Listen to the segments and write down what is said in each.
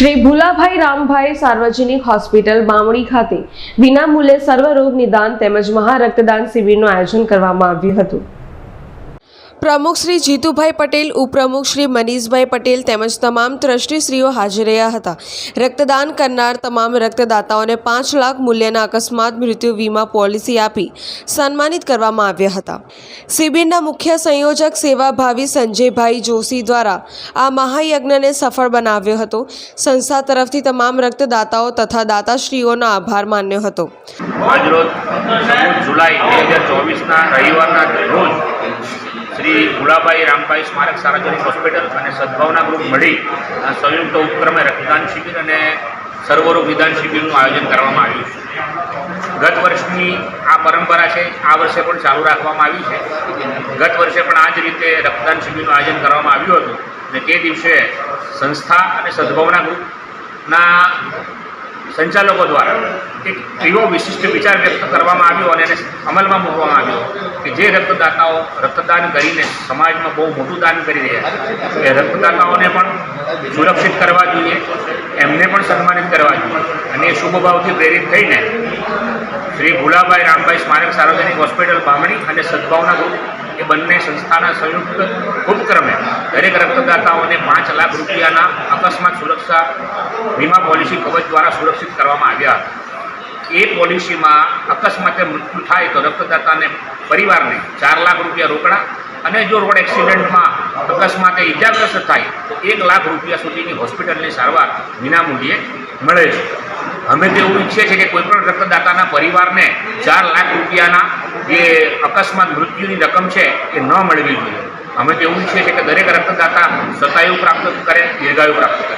શ્રી ભુલાભાઈ રામભાઈ સાર્વજનિક હોસ્પિટલ બામણી ખાતે વિનામૂલ્યે સર્વરોગ નિદાન તેમજ મહારક્તદાન શિબિરનું આયોજન કરવામાં આવ્યું હતું. પ્રમુખ શ્રી જીતુભાઈ પટેલ, ઉપપ્રમુખ શ્રી મનીષભાઈ પટેલ તેમજ તમામ ટ્રસ્ટીશ્રીઓ હાજર રહ્યા હતા. રક્તદાન કરનાર તમામ રક્તદાતાઓને પાંચ લાખ મૂલ્યના અકસ્માત મૃત્યુ વીમા પોલિસી આપી સન્માનિત કરવામાં આવ્યા હતા. શિબિરના મુખ્ય સંયોજક સેવાભાવી સંજયભાઈ જોશી દ્વારા આ મહાયજ્ઞને સફળ બનાવ્યો હતો. સંસ્થા તરફથી તમામ રક્તદાતાઓ તથા દાતાશ્રીઓનો આભાર માન્યો હતો. આજરોજ જુલાઈ બે હજાર ચોવીસના રવિવારના રોજ શ્રી ભુલાભાઈ રામભાઈ સ્મારક સાર્વજનિક હોસ્પિટલ અને સદભાવના ગ્રુપ મળી સંયુક્ત ઉપક્રમે રક્તદાન શિબિર અને સર્વરોગ નિદાન શિબિરનું આયોજન કરવામાં આવ્યું છે. ગત વર્ષની આ પરંપરા છે, આ વર્ષે પણ ચાલુ રાખવામાં આવી છે. ગત વર્ષે પણ આ જ રીતે રક્તદાન શિબિરનું આયોજન કરવામાં આવ્યું હતું અને તે દિવસે સંસ્થા અને સદભાવના ગ્રુપના સંચાલકો દ્વારા એક એવો વિશિષ્ટ વિચાર વ્યક્ત કરવામાં આવ્યો અને એને અમલમાં મૂકવામાં આવ્યો. જે રક્તદાતાઓ રક્તદાન કરીને સમાજમાં બહુ મોટું દાન કરી રહ્યા છે, એ રક્તદાતાઓને પણ સુરક્ષિત કરવા જોઈએ, એમને પણ સન્માનિત કરવા જોઈએ. અને એ શુભભાવથી પ્રેરિત થઈને શ્રી ભુલાભાઈ રામભાઈ સ્મારક સાર્વજનિક હોસ્પિટલ બામણી અને સદભાવના ગ્રુપ, એ બંને સંસ્થાના સંયુક્ત ઉપક્રમે દરેક રક્તદાતાઓને પાંચ લાખ રૂપિયાના અકસ્માત સુરક્ષા વીમા પોલિસી કવચ દ્વારા સુરક્ષિત કરવામાં આવ્યા હતા. એ પોલિસીમાં અકસ્માતે મૃત્યુ થાય તો રક્તદાતાને પરિવારને ચાર લાખ રૂપિયા રોકડા અને જો રોડ એક્સિડન્ટમાં અકસ્માતે ઈજાગ્રસ્ત થાય તો એક લાખ રૂપિયા સુધીની હોસ્પિટલની સારવાર વિનામૂલ્યે મળે છે. અમે તો એવું ઈચ્છીએ છીએ કે કોઈપણ રક્તદાતાના પરિવારને ચાર લાખ રૂપિયાના જે અકસ્માત મૃત્યુની રકમ છે એ ન મળવી જોઈએ. અમે તો એવું ઈચ્છીએ છીએ કે દરેક રક્તદાતા સતાયુ પ્રાપ્ત કરે, દીર્ઘાયુ પ્રાપ્ત કરે.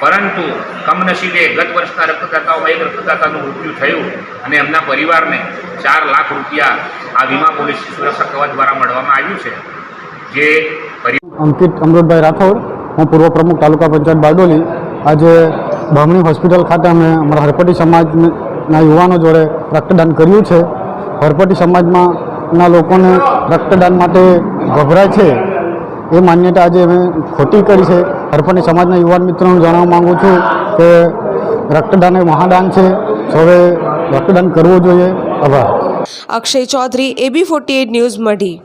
પરંતુ કમનસીબે ગત વર્ષના રક્તદાતાઓમાં એક રક્તદાતાનું મૃત્યુ થયું અને એમના પરિવારને ચાર લાખ રૂપિયા આ વીમા પોલિસી સુરક્ષા કવચ દ્વારા મળવામાં આવ્યું છે. જે અંકિત અમૃતભાઈ રાઠોડ, હું પૂર્વ પ્રમુખ તાલુકા પંચાયત બારડોલી. આજે બમણી હોસ્પિટલ ખાતે અમે અમારા હરપટી સમાજના યુવાનો જોડે રક્તદાન કર્યું છે. હરપટી સમાજમાંના લોકોને રક્તદાન માટે ગભરાય છે. એ માન્યતા આજે અમે ખોટી કરી છે. હરપટી સમાજના યુવાન મિત્રોને જણાવવા માગું છું કે રક્તદાન એ મહાદાન છે. સૌએ રક્તદાન કરવું જોઈએ. આભાર. Akshay Chaudhari AB forty news Madhi.